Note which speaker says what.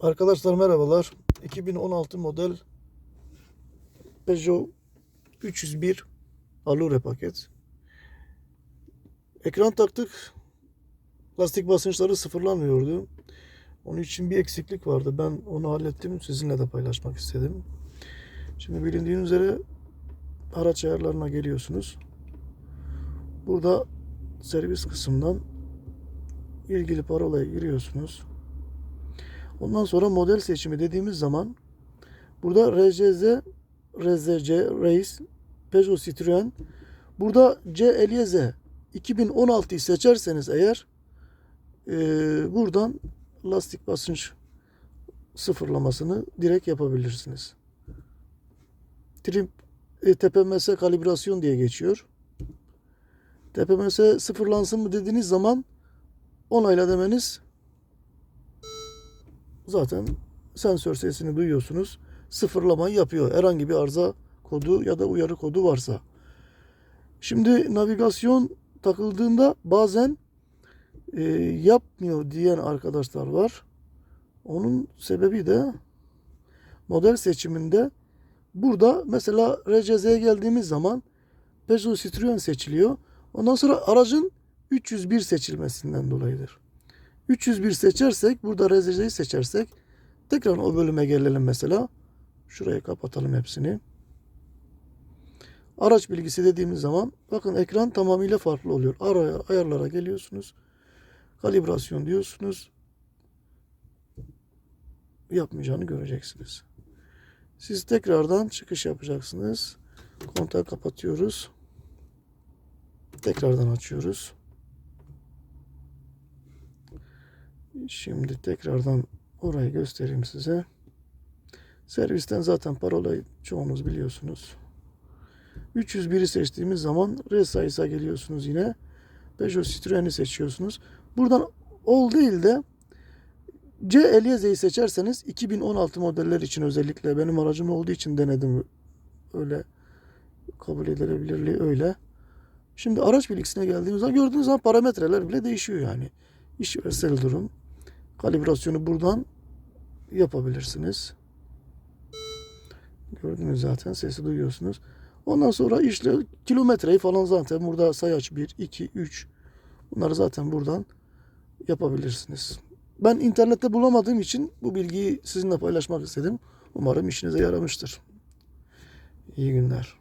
Speaker 1: Arkadaşlar merhabalar. 2016 model Peugeot 301 Allure paket. Ekran taktık. Lastik basınçları sıfırlanmıyordu. Onun için bir eksiklik vardı. Ben onu hallettim. Sizinle de paylaşmak istedim. Şimdi bilindiğiniz üzere araç ayarlarına geliyorsunuz. Burada servis kısmından ilgili parolaya giriyorsunuz. Ondan sonra model seçimi dediğimiz zaman burada RCZ, RZC, Reis, Peugeot Citroen. Burada C50Z 2016'yı seçerseniz eğer e, buradan lastik basınç sıfırlamasını direkt yapabilirsiniz. Trim e, TPMS kalibrasyon diye geçiyor. TPMS sıfırlansın mı dediğiniz zaman onayla demeniz zaten sensör sesini duyuyorsunuz. Sıfırlamayı yapıyor. Herhangi bir arıza kodu ya da uyarı kodu varsa. Şimdi navigasyon takıldığında bazen e, yapmıyor diyen arkadaşlar var. Onun sebebi de model seçiminde burada mesela RCZ'ye geldiğimiz zaman Peugeot Citroen seçiliyor. Ondan sonra aracın 301 seçilmesinden dolayıdır. 301 seçersek, burada RZC'yi seçersek tekrar o bölüme gelelim mesela. Şurayı kapatalım hepsini. Araç bilgisi dediğimiz zaman bakın ekran tamamıyla farklı oluyor. Araya, ayarlara geliyorsunuz. Kalibrasyon diyorsunuz. Yapmayacağını göreceksiniz. Siz tekrardan çıkış yapacaksınız. Kontağı kapatıyoruz. Tekrardan açıyoruz. Şimdi tekrardan orayı göstereyim size. Servisten zaten parolayı çoğunuz biliyorsunuz. 301'i seçtiğimiz zaman R sayısa geliyorsunuz yine. Peugeot Citroen'i seçiyorsunuz. Buradan ol değil de C50Z'yi seçerseniz 2016 modeller için özellikle benim aracım olduğu için denedim. Öyle kabul edilebilirliği öyle. Şimdi araç bilgisine geldiğimiz zaman gördüğünüz zaman parametreler bile değişiyor yani. İşvetsel durum. Kalibrasyonu buradan yapabilirsiniz. Gördünüz zaten sesi duyuyorsunuz. Ondan sonra işte kilometreyi falan zaten burada sayaç 1, 2, 3 bunları zaten buradan yapabilirsiniz. Ben internette bulamadığım için bu bilgiyi sizinle paylaşmak istedim. Umarım işinize yaramıştır. İyi günler.